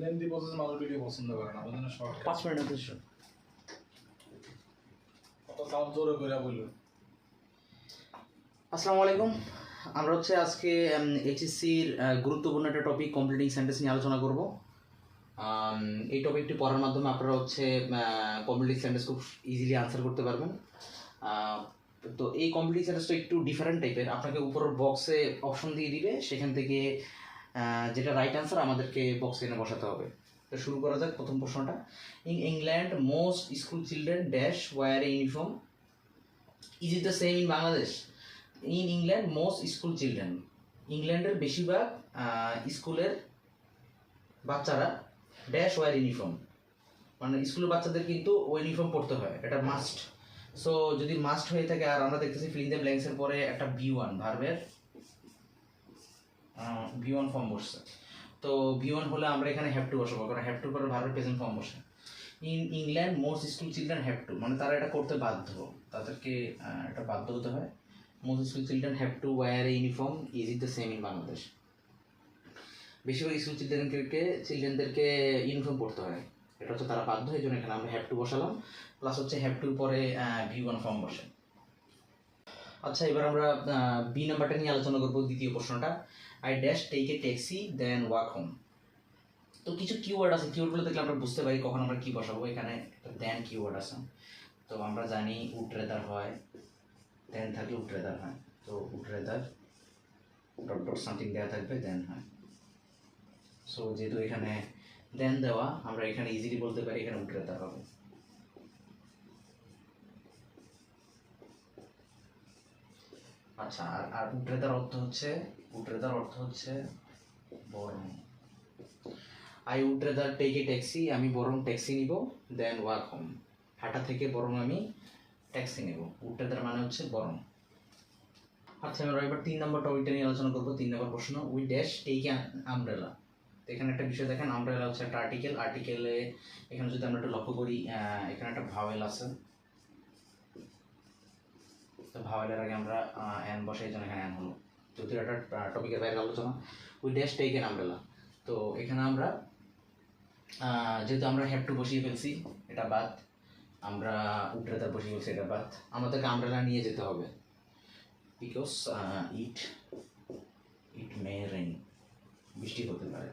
Lengthy process মানুষ video পছন্দ করে না ওই জন্য শর্ট পাঁচ মিনিট উদ্দেশ্য কত সাউন্ড জোরে করে বলল। আসসালামু আলাইকুম। আমরা হচ্ছে আজকে এইচএসসির গুরুত্বপূর্ণ একটা টপিক কমপ্লিটিং সেন্টেন্স নিয়ে আলোচনা করব। এই টপিকটি পড়ার মাধ্যমে আপনারা হচ্ছে কমপ্লিটিং সেন্টেন্স খুব ইজিলি আনসার করতে পারবেন। তো এই কমপ্লিটিং সেন্টেন্সটা একটু ডিফারেন্ট টাইপের আপনাকে উপরের বক্সে অপশন দিয়ে দিবে সেখান থেকে যেটা রাইট অ্যান্সার আমাদেরকে বক্সে এনে বসাতে হবে। তো শুরু করা যাক প্রথম প্রশ্নটা। In England most school children dash wear uniform is it the same in Bangladesh in England most school children ইংল্যান্ডের বেশিরভাগ স্কুলের বাচ্চারা ড্যাশ ওয়ার ইউনিফর্ম মানে স্কুলের বাচ্চাদের কিন্তু ইউনিফর্ম পড়তে হয়, এটা মাস্ট সো যদি মাস্ট হয়ে থাকে, আর আমরা দেখতেছি ফিলিং দ্য ব্ল্যাঙ্কসের পরে একটা বি ওয়ান ভার্বের বি ওয়ান ফর্ম বসছে। তো ভি ওয়ান হলে আমরা এখানে হ্যাভ টু বসাবো, কারণ হ্যাভ টু পরে ভার্বের প্রেজেন্ট ফর্ম বসে। In England most school children have to মানে তারা এটা করতে বাধ্য। তাদেরকে এটা বাধ্য হতে হয়। Most school children have to wear a uniform is it the same in Bangladesh বেশিরভাগ স্কুল চিলড্রেনদেরকে চিলড্রেনদেরকে ইউনিফর্ম পড়তে হয়। এটা হচ্ছে তারা বাধ্য, এই জন্য এখানে আমরা হ্যাভ টু বসালাম। প্লাস হচ্ছে হ্যাভ টুর পরে ভি ওয়ান ফর্ম বসে। আচ্ছা এবার আমরা বি নাম্বারটা নিয়ে আলোচনা করব দ্বিতীয় প্রশ্নটা। I dash take a taxi then walk home তো কিছু কিওয়ার্ড আছে কিওয়ার্ডগুলো দেখলে আমরা বুঝতে পারি কখন আমরা কি বসাবো। এখানে দেন কিওয়ার্ড আছে। তো আমরা জানি উটরেদার হয় দেন থাকলে উটরেদার হয়। তো উটরেদার ডট ডট সামথিং দেওয়া থাকবে দেন হয়। সো যেহেতু এখানে দেন দেওয়া, আমরা এখানে ইজিলি বলতে পারি এখানে উটরেদার হবে। আচ্ছা আর আর উটরেদার অর্থ হচ্ছে উটরেদার অর্থ হচ্ছে বরং। I would rather take a taxi আমি বরং ট্যাক্সি নিব দেন ওয়াক হোম হাঁটা থেকে বরং আমি ট্যাক্সি নেব। উড রেদার মানে হচ্ছে বরং। আচ্ছা আমরা এবার তিন নম্বর টপিকটা নিয়ে আলোচনা করব, তিন নম্বর প্রশ্ন। উই ড্যাশ টেক আমব্রেলা এখানে একটা বিষয় দেখেন আমব্রেলা হচ্ছে একটা আর্টিকেল আর্টিকেলে এখানে যদি আমরা একটু লক্ষ্য করি এখানে একটা ভাওয়েল আছে। তো আগে আমরা অ্যান বসে এই জন্য এখানে অ্যান হলো। যদিও একটা টপিকের বাইরে আলোচনা। We dash take an umbrella তো এখানে আমরা যেহেতু আমরা হ্যাভ টু বসিয়ে ফেলছি, এটা বাদ। আমরা উটরেদার বসিয়ে ফেলছি, এটা বাদ। আমাদেরকে আমব্রেলা নিয়ে যেতে হবে। Because it it May rain বৃষ্টি হতে পারে।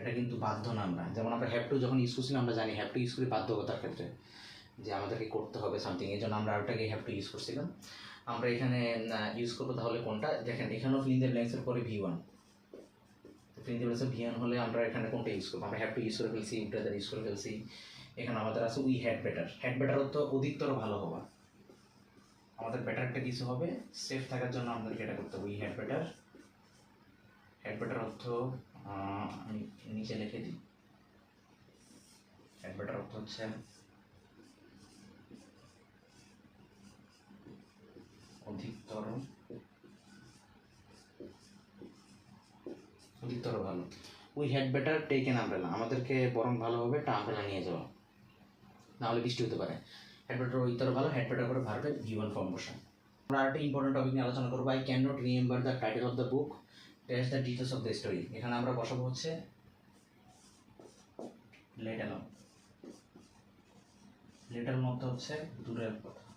এটা কিন্তু বাধ্য না আমরা। যেমন আমরা হ্যাভ টু যখন ইউজ করছিলাম, আমরা জানি হ্যাভ টু ইউজ করি বাধ্যকতার ক্ষেত্রে। যে আমাদেরকে করতে হবে সামথিং এই জন্য আমরা ওটাকে হ্যাভ টু ইউজ করছিলাম। আমরা এখানে ইউজ করব তাহলে কোনটা? দেখেন, এখানেও ফিলিং দ্য পরে V one filling the V one হলে আমরা এখানে কোনটা ইউজ করব? আমরা হ্যাভ টু ইউজ করে ফেলছি উটাদার ইউজ করে ফেলছি। এখানে আমাদের আছে we had better had better অর্থ অধিকতর ভালো হওয়া। আমাদের বেটারটা কিছু হবে সেফ থাকার জন্য আমাদেরকে এটা করতে হবে। We had better had better অর্থ আমি নিচে লিখে দিই। হ্যাড বেটার অর্থ হচ্ছে অধিকতর অধিকতর ভালো। We had better take an আমাদেরকে বরং ভালো হবে একটা আমব্রেলা নিয়ে যাওয়া। নাহলে বৃষ্টি হতে পারে। হ্যাড বেটার অধিকতর ভালো হ্যাড বেটার করে ভারতের জীবন ফর্ম বসে আমরা আরেকটা ইম্পর্টেন্ট টপিক নিয়ে আলোচনা করব। I can not remember the title of the book dash the details of the story এখানে আমরা বসাবো হচ্ছে লেট অ্যালং লেটার মধ্যে হচ্ছে দূরের কথা।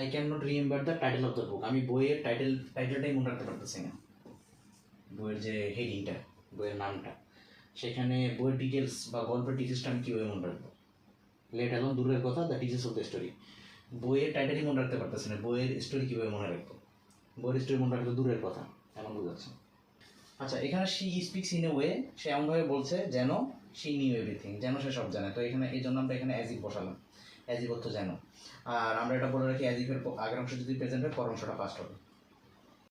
I can not remember the title of the book আমি বইয়ের টাইটেল টাইটেলটাই মনে রাখতে পারতেছি না। বইয়ের যে হেডিংটা বইয়ের নামটা, সেখানে বইয়ের ডিটেলস বা গল্পের ডিটেলসটা আমি কীভাবে মনে রাখব? লেট এখন দূরের কথা the details of the story বইয়ের টাইটেলই মনে রাখতে পারতেছি না, বইয়ের স্টোরি কীভাবে মনে রাখব? বইয়ের স্টোরি মনে রাখলে দূরের কথা, এমন বোঝাচ্ছে। আচ্ছা এখানে she speaks in a way সে এমনভাবে বলছে যেন শি নিউ এভরিথিং যেন সে সব জানে। তো এখানে, এই জন্য আমরা এখানে অ্যাজিভ বসালাম। অ্যাজিভ অর্থ যেন। আর আমরা এটা বলে রাখি অ্যাজিভের আগের অংশ যদি প্রেজেন্ট হয় পর অংশটা পাস্ট হবে।